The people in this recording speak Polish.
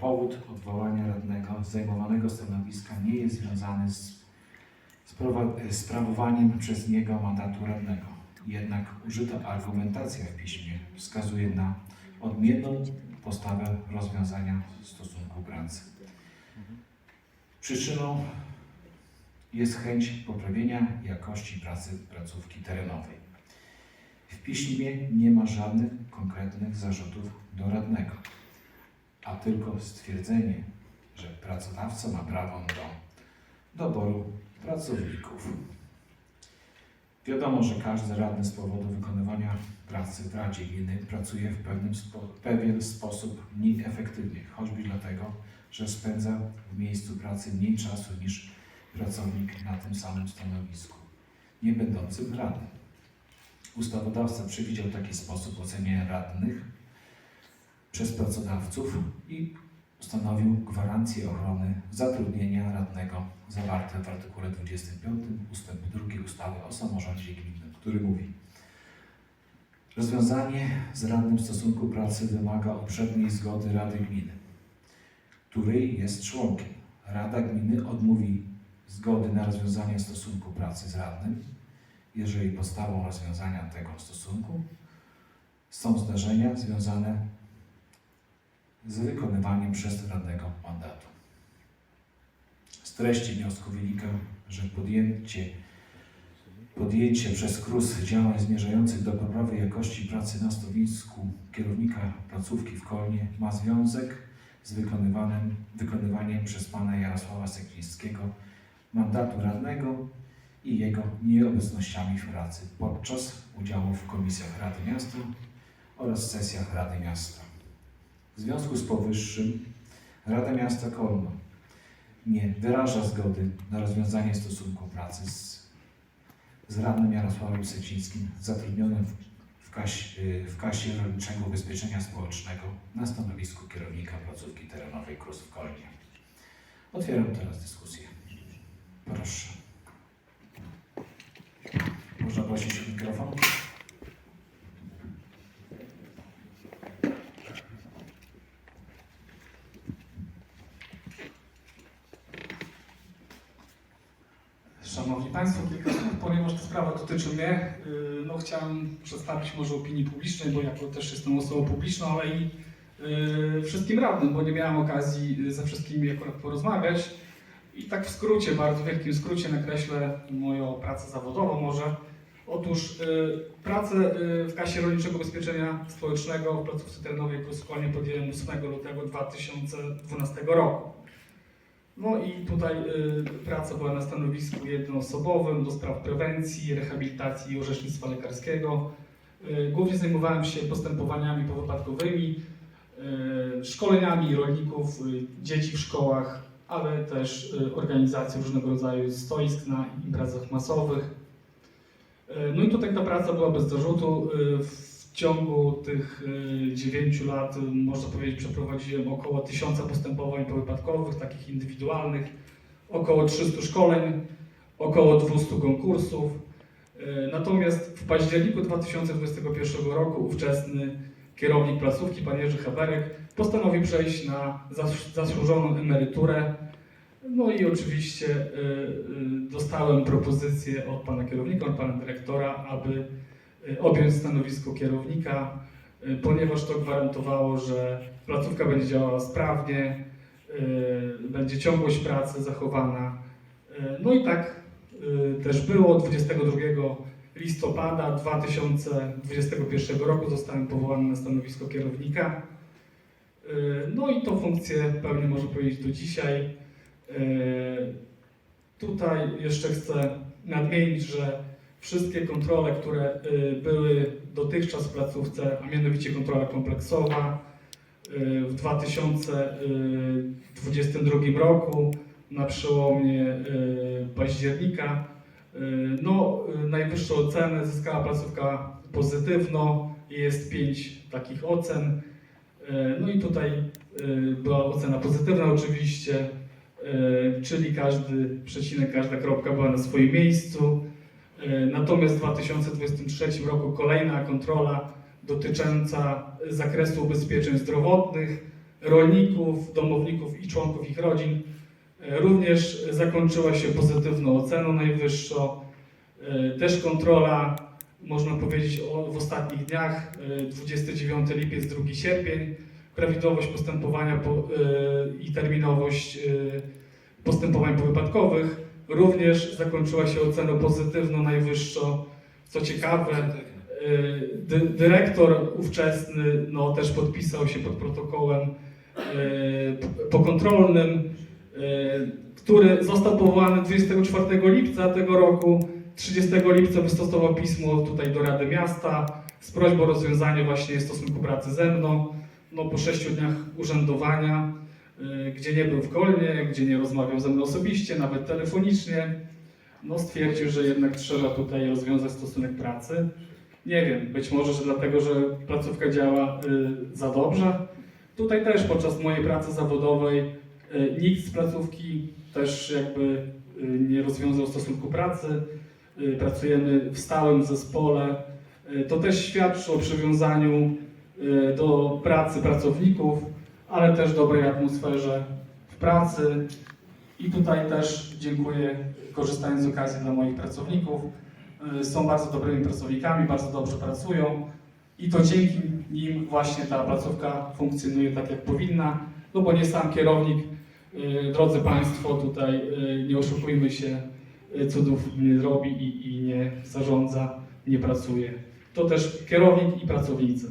powód odwołania radnego z zajmowanego stanowiska nie jest związany z sprawowaniem przez niego mandatu radnego. Jednak użyta argumentacja w piśmie wskazuje na odmienną postawę rozwiązania stosunku pracy. Przyczyną jest chęć poprawienia jakości pracy placówki terenowej. W piśmie nie ma żadnych konkretnych zarzutów do radnego, a tylko stwierdzenie, że pracodawca ma prawo do doboru pracowników. Wiadomo, że każdy radny z powodu wykonywania pracy w Radzie Gminy pracuje w pewnym spo, pewien sposób mniej efektywnie, choćby dlatego, że spędza w miejscu pracy mniej czasu niż pracownik na tym samym stanowisku, nie będącym radnym. Ustawodawca przewidział taki sposób oceniania radnych przez pracodawców i ustanowił gwarancję ochrony zatrudnienia radnego zawarte w artykule 25 ustęp 2 ustawy o samorządzie gminnym, który mówi Rozwiązanie z radnym w stosunku pracy wymaga uprzedniej zgody Rady Gminy, której jest członkiem. Rada Gminy odmówi zgody na rozwiązanie stosunku pracy z radnym, jeżeli podstawą rozwiązania tego stosunku są zdarzenia związane z wykonywaniem przez radnego mandatu. Z treści wniosku wynika, że podjęcie, podjęcie przez KRUS działań zmierzających do poprawy jakości pracy na stanowisku kierownika placówki w Kolnie ma związek z wykonywanym, wykonywaniem przez pana Jarosława Seklińskiego mandatu radnego i jego nieobecnościami w pracy podczas udziału w komisjach Rady Miasta oraz sesjach Rady Miasta. W związku z powyższym Rada Miasta Kolno nie wyraża zgody na rozwiązanie stosunku pracy z, z radnym Jarosławem Secińskim zatrudnionym w, w, w kasie Rolniczego Ubezpieczenia Społecznego na stanowisku kierownika placówki terenowej KRUS w Kolnie. Otwieram teraz dyskusję. Proszę. Można prosić o mikrofon? Państwo, kilka słów, ponieważ ta sprawa dotyczy mnie, yy, no chciałem przedstawić może opinii publicznej, bo jako też jestem osobą publiczną, ale i yy, wszystkim radnym, bo nie miałem okazji ze wszystkimi akurat porozmawiać. I tak w skrócie, bardzo wielkim skrócie nakreślę moją pracę zawodową może. Otóż pracę w Kasie Rolniczego Ubezpieczenia Społecznego w placówce terenowej Kruskolonie podjęłem 8 lutego 2012 roku. No i tutaj y, praca była na stanowisku jednoosobowym do spraw prewencji, rehabilitacji i orzecznictwa lekarskiego. Y, głównie zajmowałem się postępowaniami powypadkowymi, y, szkoleniami rolników, y, dzieci w szkołach, ale też y, organizacją różnego rodzaju stoisk na imprezach masowych. Y, no i tutaj ta praca była bez zarzutu. Y, w ciągu tych 9 lat, y, można powiedzieć, przeprowadziłem około 1000 postępowań powypadkowych, takich indywidualnych, około 300 szkoleń, około 200 konkursów. Y, Natomiast w październiku 2021 roku ówczesny kierownik placówki, pan Jerzy Heberek, postanowił przejść na zas- zasłużoną emeryturę. No i oczywiście y, y, dostałem propozycję od pana kierownika, od pana dyrektora, aby y, objąć stanowisko kierownika, y, ponieważ to gwarantowało, że placówka będzie działała sprawnie, y, będzie ciągłość pracy zachowana. Y, No i tak też było. 22 listopada 2021 roku zostałem powołany na stanowisko kierownika. No i tą funkcję pełnię, można powiedzieć, do dzisiaj. Tutaj jeszcze chcę nadmienić, że wszystkie kontrole, które y, były dotychczas w placówce, a mianowicie kontrola kompleksowa y, w 2022 roku na przełomie y, października, y, no, y, najwyższą ocenę zyskała placówka pozytywną, jest pięć takich ocen. Y, No i tutaj y, była ocena pozytywna oczywiście, y, czyli każdy przecinek, każda kropka była na swoim miejscu. E, Natomiast w 2023 roku kolejna kontrola dotycząca zakresu ubezpieczeń zdrowotnych rolników, domowników i członków ich rodzin. E, Również zakończyła się pozytywną oceną najwyższą. E, Też kontrola, można powiedzieć, w ostatnich dniach, e, 29 lipiec, 2 sierpień, prawidłowość postępowania po, e, i terminowość e, postępowań powypadkowych. Również zakończyła się oceną pozytywną najwyższą. Co ciekawe, e, dy, dyrektor ówczesny no, też podpisał się pod protokołem e, pokontrolnym, e, który został powołany 24 lipca tego roku. 30 lipca wystosował pismo tutaj do Rady Miasta z prośbą o rozwiązanie właśnie stosunku pracy ze mną. No, po sześciu dniach urzędowania, gdzie nie był w Kolnie, gdzie nie rozmawiał ze mną osobiście, nawet telefonicznie, no, stwierdził, że jednak trzeba tutaj rozwiązać stosunek pracy. Nie wiem, być może, że dlatego, że placówka działa y, za dobrze. Tutaj też podczas mojej pracy zawodowej y, nikt z placówki też jakby y, nie rozwiązał stosunku pracy. Y, Pracujemy w stałym zespole. Y, To też świadczy o przywiązaniu y, do pracy pracowników, ale też dobrej atmosferze w pracy. I tutaj też dziękuję, korzystając z okazji dla moich pracowników. Y, Są bardzo dobrymi pracownikami, bardzo dobrze pracują i to dzięki nim właśnie ta placówka funkcjonuje tak, jak powinna. No bo nie sam kierownik, y, drodzy Państwo, tutaj y, nie oszukujmy się, cudów nie robi i, i nie zarządza, nie pracuje. To też kierownik i pracownicy.